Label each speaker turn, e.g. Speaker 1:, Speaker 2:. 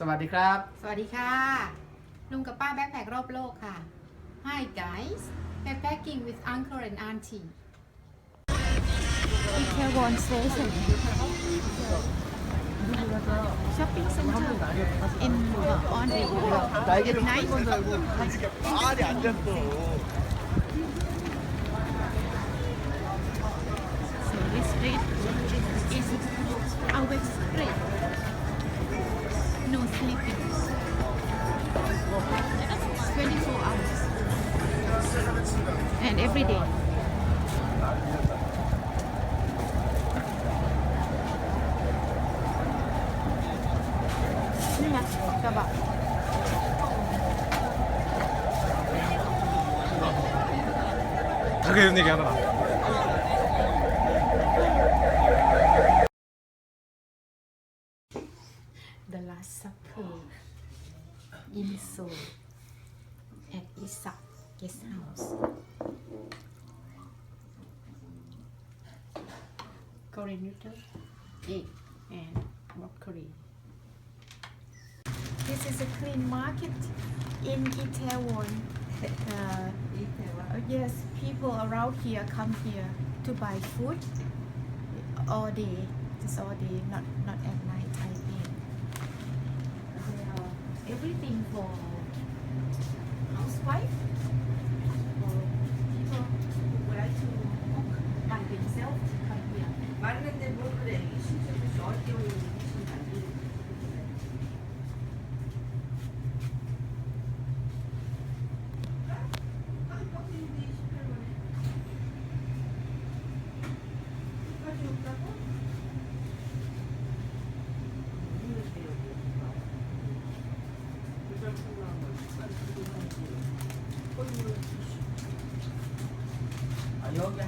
Speaker 1: สวัสดีครับ
Speaker 2: สวัสดีค่ะ ลุงกับป้าแบ็คแพครอบโลกค่ะ Hi guys backpacking with uncle and auntie Itaewon Station Shopping center in uh, on
Speaker 3: 날개
Speaker 2: at night 24 hours. And every day. Ini mas, coba.
Speaker 1: 가게 얘기 하 나.
Speaker 2: The Last Supper in Seoul at Isak Guest House. Korean noodle, egg, and broccoli. This is a clean market in Itaewon. Uh, uh, yes, people around here come here to buy food all day, just all day, not not at night time. for housewife, for people who would like to cook by themselves come here.
Speaker 4: 맞는데 뭘 그래 이 신체도 어디 오 Ayokla